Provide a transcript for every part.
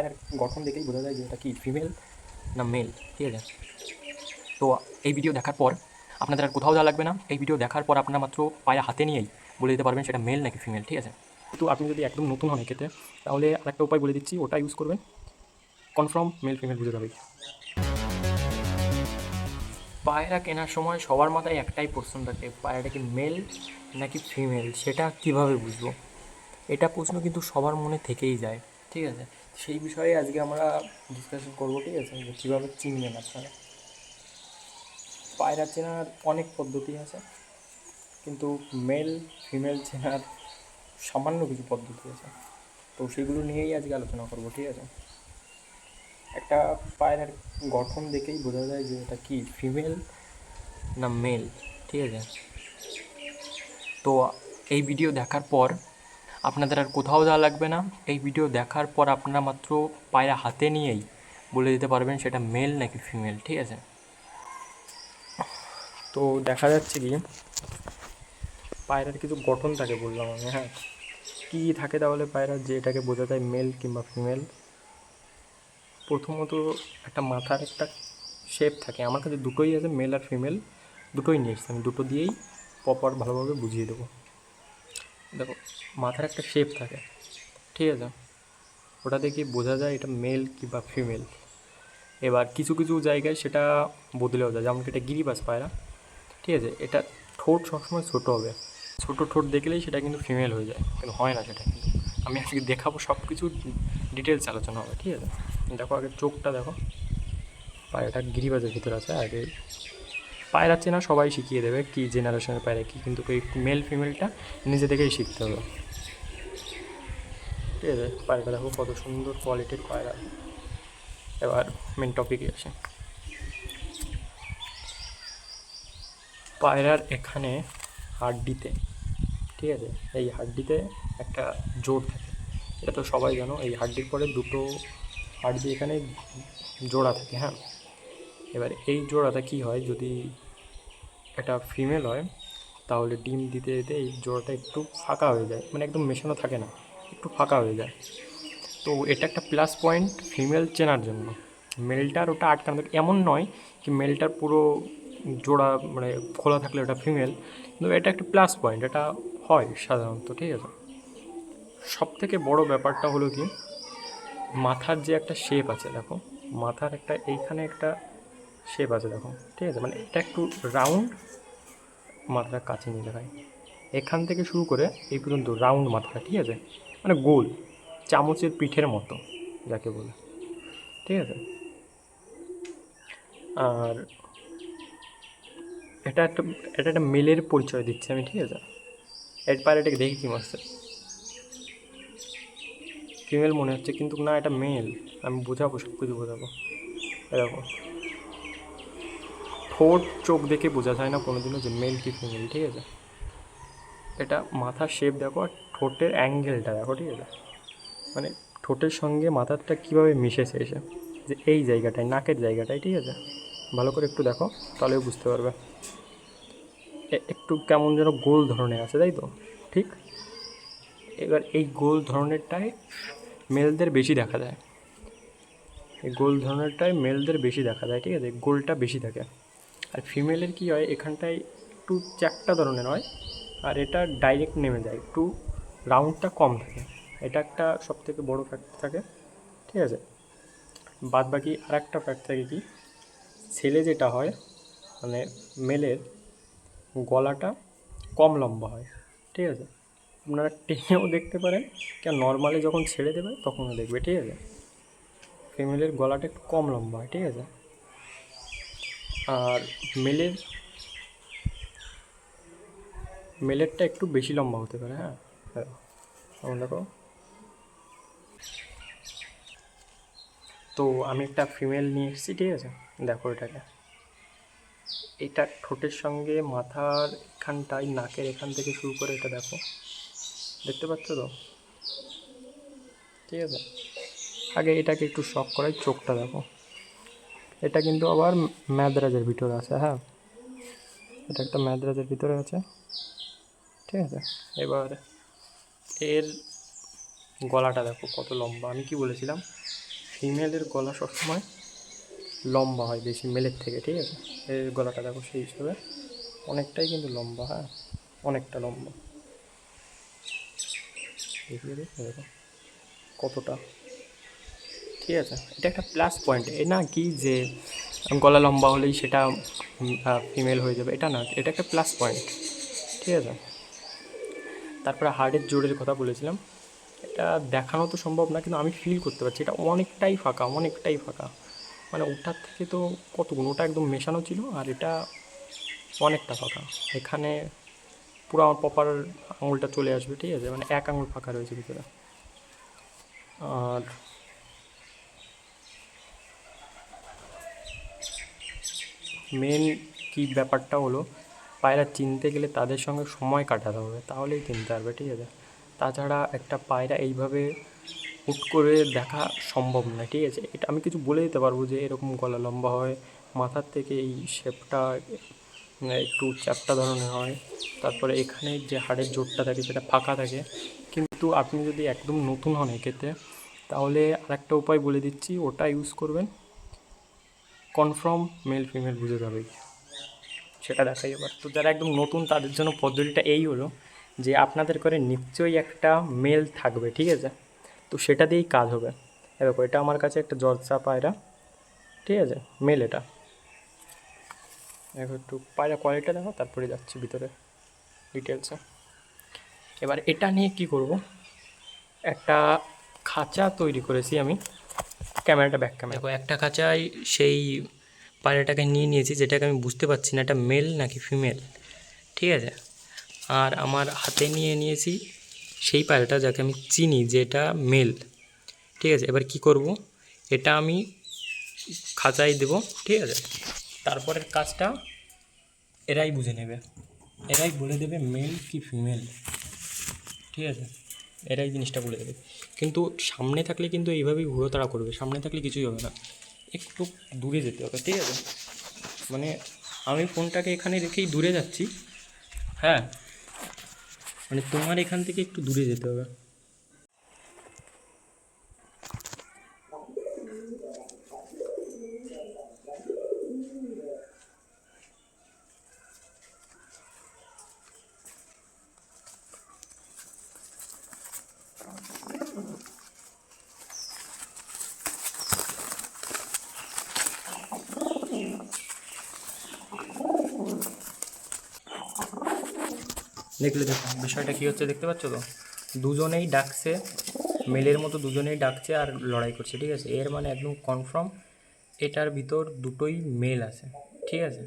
পায়ের গঠন দেখেই বোঝা যায় যে এটা কি ফিমেল না মেল ঠিক আছে? তো এই ভিডিও দেখার পর আপনাদের আর কোথাও যাওয়া লাগবে না। এই ভিডিও দেখার পর আপনারা মাত্র পায়ে হাতে নিয়েই বলে দিতে পারবেন সেটা মেল নাকি ফিমেল ঠিক আছে? তো আপনি যদি একদম নতুন হন এক্ষেত্রে, তাহলে আরেকটা উপায় বলে দিচ্ছি, ওটা ইউজ করবেন। কনফার্ম মেল ফিমেল বুঝে যাবেই। পায়রা কেনার সময় সবার মাথায় একটাই প্রশ্ন থাকে, পায়রাটা কি মেল নাকি ফিমেল সেটা কীভাবে বুঝব? এটা প্রশ্ন কিন্তু সবার মনে থেকেই যায়, ঠিক আছে? সেই বিষয়ে আজকে আমরা ডিসকাশন করব, ঠিক আছে? যে কীভাবে চিনবেন আপনারা? পায়রা চেনার অনেক পদ্ধতি আছে, কিন্তু মেল ফিমেল চেনার সামান্য কিছু পদ্ধতি আছে। তো সেগুলো নিয়েই আজকে আলোচনা করব, ঠিক আছে? একটা পায়রার গঠন দেখেই বোঝা যায় যে এটা কি ফিমেল না মেল ঠিক আছে? তো এই ভিডিও দেখার পর আপনাদের আর কোথাও যাওয়া লাগবে না। এই ভিডিও দেখার পর আপনারা মাত্র পায়রা হাতে নিয়েই বলে দিতে পারবেন সেটা মেল নাকি ফিমেল ঠিক আছে? তো দেখা যাচ্ছে কি, পায়রার কিছু গঠন থাকে বললাম আমি হ্যাঁ। কী থাকে তাহলে পায়রা যে এটাকে বোঝা যায় মেল কিংবা ফিমেল প্রথমত একটা মাথার একটা শেপ থাকে। আমার কাছে দুটোই আছে মেল আর ফিমেল দুটোই নিয়ে এসেছি। আমি দুটো দিয়েই প্রপার ভালোভাবে বুঝিয়ে দেবো। দেখো, মাথার একটা শেপ থাকে, ঠিক আছে? ওটা দেখে বোঝা যায় এটা মেল কিংবা ফিমেল এবার কিছু কিছু জায়গায় সেটা বদলেও যায়, যেমন এটা গিরিবাস পায়রা, ঠিক আছে? এটা ঠোঁট সবসময় ছোটো হবে। ছোটো ঠোঁট দেখলেই সেটা কিন্তু ফিমেল হয়ে যায়, কিন্তু হয় না সেটা কিন্তু। আমি আজকে দেখাবো সব কিছু ডিটেলস আলোচনা হবে, ঠিক আছে? দেখো আগে চোখটা দেখো। পায়রাটা গিরিবাজের ভিতরে আছে, আগে পায়রা চেনা সবাই শিখিয়ে দেবে কি জেনারেশনের পায়রা, কি কিন্তু এই মেল ফিমেলটা নিজে থেকেই শিখতে হবে। ঠিক আছে, পায়রাটা দেখো কত সুন্দর কোয়ালিটির পায়রা। এবার মেন টপিকে আসে। পায়রার এখানে হাড্ডিতে, ঠিক আছে, এই হাড্ডিতে একটা জোর থাকে। এটা তো সবাই জানো, এই হাড্ডির পরে দুটো হাড্ডি এখানে জোড়া থাকে হ্যাঁ? এবার এই জোড়াটা কি হয়, যদি এটা ফিমেল হয়, তাহলে ডিম দিতে দিতে এই জোড়াটা একটু ফাঁকা হয়ে যায় মানে একদম মেশানো থাকে না, একটু ফাঁকা হয়ে যায়। তো এটা একটা প্লাস পয়েন্ট ফিমেল চেনার জন্য। মেলটার ওটা আটকানো থাকে, এমন নয় কি মেলটার পুরো জোড়া মানে খোলা থাকলে ওটা ফিমেল কিন্তু এটা একটা প্লাস পয়েন্ট এটা হয় সাধারণত, ঠিক আছে? সব থেকে বড় ব্যাপারটা হলো কি, মাথার যে একটা শেপ আছে, দেখো, মাথার একটা, এইখানে একটা শেপ আছে দেখো, ঠিক আছে? মানে এটা একটু রাউন্ড মাথাটা কাছে নিয়ে দেখায় এখান থেকে শুরু করে এই পর্যন্ত রাউন্ড মাথাটা, ঠিক আছে? মানে গোল, চামচের পিঠের মতো, যাকে বলে। ঠিক আছে? আর এটা একটা এটা একটা মেলের পরিচয় দিচ্ছি আমি, ঠিক আছে? এর পারে এটাকে দেখি মাসে ফিমেল মনে হচ্ছে, কিন্তু না, এটা মেল আমি বোঝাবো সব কিছু বোঝাবো। এরকম। ঠোঁট চোখ দেখে বোঝা যায় না কোনোদিনও যে মেল কি ফিমেল ঠিক আছে? এটা মাথার শেপ দেখো আর ঠোঁটের অ্যাঙ্গেলটা দেখো, ঠিক আছে? মানে ঠোঁটের সঙ্গে মাথারটা কীভাবে মিশেছে এসে? যে এই জায়গাটায়, নাকের জায়গাটায়, ঠিক আছে? ভালো করে একটু দেখো, তাহলেও বুঝতে পারবে। একটু কেমন যেন গোল ধরনের আছে, তাই তো? ঠিক? এবার এই গোল ধরনেরটাই মেলদের বেশি দেখা যায়। এই গোল ধরনেরটাই মেলদের বেশি দেখা যায়, ঠিক আছে? গোলটা বেশি থাকে। আর ফিমেলের কি হয়, এখানটায় একটু চ্যাপটা ধরনের হয়, আর এটা ডাইরেক্ট নেমে যায় একটু রাউন্ডটা কম থাকে। এটা একটা সব থেকে বড়ো ফ্যাক্ট থাকে, ঠিক আছে? বাদ বাকি আর একটা ফ্যাক্ট থাকে কি, ছেলে যেটা হয় মানে মেলের গলাটা কম লম্বা হয়, ঠিক আছে? আপনারা টেনেও দেখতে পারেন, কেন নর্মালি যখন ছেড়ে দেবে, তখনও দেখবে, ঠিক আছে? ফিমেলের গলাটা একটু কম লম্বা হয়, ঠিক আছে? আর মেলের, মেলেরটা একটু বেশি লম্বা হতে পারে হ্যাঁ? হ্যাঁ দেখো। তো আমি একটা ফিমেল নিয়ে এসেছি, ঠিক আছে? দেখো এটাকে। এটা ঠোঁটের সঙ্গে মাথার এখানটায়, নাকের এখান থেকে শুরু করে এটা দেখো। দেখতে পাচ্ছ তো? ঠিক আছে? আগে এটাকে একটু শখ করাই, চোখটা দেখো। এটা কিন্তু আবার ম্যাদ্রাজের ভিতরে আছে হ্যাঁ। এটা একটা ম্যাদ্রাজের ভিতরে আছে, ঠিক আছে। এবার এর গলাটা দেখো কত লম্বা, আমি কি বলেছিলাম? ফিমেলের গলা সবসময় লম্বা হয় বেশি মেলের থেকে, ঠিক আছে? এর গলাটা দেখো সেই হিসেবে অনেকটাই কিন্তু লম্বা হ্যাঁ অনেকটা লম্বা। দেখো কতটা ঠিক আছে? এটা একটা প্লাস পয়েন্ট এ না কি যে, গলা লম্বা হলেই সেটা ফিমেল হয়ে যাবে, এটা না, এটা একটা প্লাস পয়েন্ট ঠিক আছে? তারপরে হার্টের জোরের কথা বলেছিলাম। এটা দেখানো তো সম্ভব না, কিন্তু আমি ফিল করতে পারছি। এটা অনেকটাই ফাঁকা অনেকটাই ফাঁকা। মানে ওটার থেকে তো কতগুণ ওটা একদম মেশানো ছিল, আর এটা অনেকটা ফাঁকা। এখানে পুরো আমার প্রপার আঙুলটা চলে আসবে, ঠিক আছে? মানে এক আঙুল ফাঁকা রয়েছে ভিতরে। আর মেন কি ব্যাপারটা হলো? পায়রা চিনতে গেলে তাদের সঙ্গে সময় কাটাতে হবে, তাহলেই চিনতে পারবে, ঠিক আছে? তাছাড়া একটা পায়রা এইভাবে হুট করে দেখা সম্ভব না ঠিক আছে? এটা আমি কিছু বলে দিতে পারব যে এরকম গলা লম্বা হয়, মাথার থেকে এই শেপটা একটু চ্যাপ্টা ধরনের হয়, তারপরে এখানে যে হাড়ের জোরটা থাকে সেটা ফাঁকা থাকে। কিন্তু আপনি যদি একদম নতুন হন এক্ষেত্রে, তাহলে আরেকটা উপায় বলে দিচ্ছি, ওটা ইউজ করবেন কনফার্ম মেল ফিমেল বুঝে যাবে সেটা দেখাই এবার। তো যারা একদম নতুন, তাদের জন্য পদ্ধতিটা এই হলো যে আপনাদের করে নিশ্চয়ই একটা মেল থাকবে, ঠিক আছে? তো সেটা দিয়েই কাজ হবে। এ দেখো, এটা আমার কাছে একটা জর্জা পায়রা, ঠিক আছে? মেল এটা। দেখো একটু পায়রা কোয়ালিটিটা দেখো, তারপরে যাচ্ছি ভিতরে ডিটেলসে এবার এটা নিয়ে কি করব? একটা খাঁচা তৈরি করেছি আমি। ক্যামেরাটা ব্যাক ক্যামেরা দেখো, একটা খাঁচায় সেই পায়রাটাকে নিয়ে নিয়েছি, যেটাকে আমি বুঝতে পারছি না, এটা মেল নাকি ফিমেল ঠিক আছে? আর আমার হাতে নিয়ে নিয়েছি সেই পায়রাটা যাকে আমি চিনি, যে এটা মেল ঠিক আছে? এবার কি করব? এটা আমি খাঁচায় দেবো, ঠিক আছে? তারপরের কাজটা এরাই বুঝে নেবে। এরাই বলে দেবে মেল কি ফিমেল ঠিক আছে? এরাই জিনিসটা বলে দেবে। কিন্তু সামনে থাকলে কিন্তু এইভাবেই ঘুরো তাড়া করবে, সামনে থাকলে কিছুই হবে না। একটু দূরে যেতে হবে, ঠিক আছে? মানে আমি ফোনটাকে এখানে রেখেই দূরে যাচ্ছি। হ্যাঁ? মানে তোমার এখান থেকে একটু দূরে যেতে হবে। দেখলে দেখো, বিষয়টা কী হচ্ছে দেখতে পাচ্ছ তো? দুজনেই ডাকছে, মেলের মতো দুজনেই ডাকছে আর লড়াই করছে, ঠিক আছে? এর মানে একদম কনফার্ম এটার ভিতর দুটোই মেল আছে, ঠিক আছে?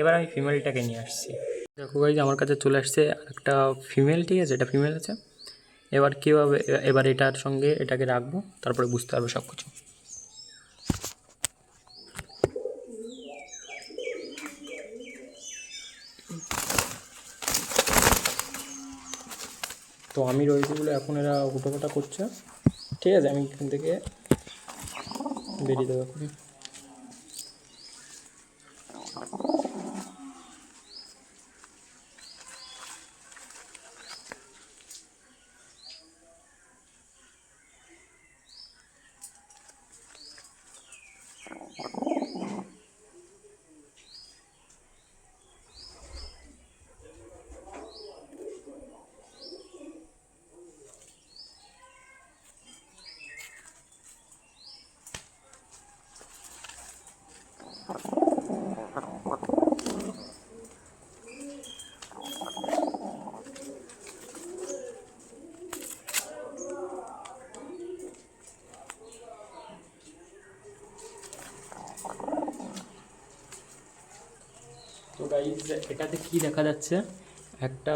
এবার আমি ফিমেলটাকে নিয়ে আসছি। দেখো গাইজ আমার কাছে চলে আসছে একটা ফিমেল ঠিক আছে? এটা ফিমেল আছে। এবার কীভাবে এবার এটার সঙ্গে এটাকে রাখব, তারপরে বুঝতে পারবে সব কিছু তো আমি রয়েছি বলে এখন এরা উঠোপাটা করছে। ঠিক আছে, আমি এখান থেকে বেরিয়ে দেবো তো গাইজ এটাতে কি দেখা যাচ্ছে? একটা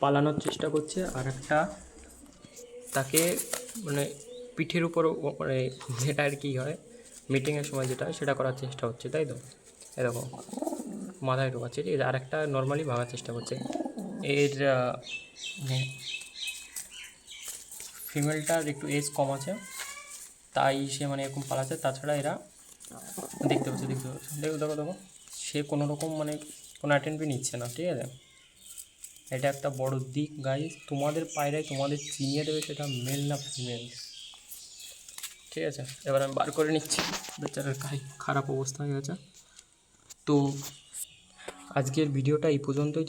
পালানোর চেষ্টা করছে আর একটা তাকে মানে পিঠের উপর মানে যেটা আর কি হয় মিটিংয়ের সময় যেটা সেটা করার চেষ্টা হচ্ছে তাই তো? এরকম মাথায় ঢোকাচ্ছে ঠিক আছে? আর একটা নর্মালি ভাগার চেষ্টা করছে। এর আহ, মানে ফিমেলটার একটু এজ কম আছে তাই সে মানে এরকম পালাচ্ছে। তাছাড়া এরা দেখতে পাচ্ছি দেখতে পাচ্ছি। দেখো দেখো দেখো। সে কোনো রকম মানে কোনো অ্যাটেন্ডই নিচ্ছে না, ঠিক আছে? এটা একটা বড় দিক গাইজ তোমাদের পায়রায় তোমাদের চিনিয়ে দেবে সেটা মেল না ফিমেল ঠিক আছে? এবার আমি বার করে নিচ্ছি। বেচারার গাই খারাপ অবস্থা হয়ে গেছে। তো আজকের ভিডিওটা এই পর্যন্তই।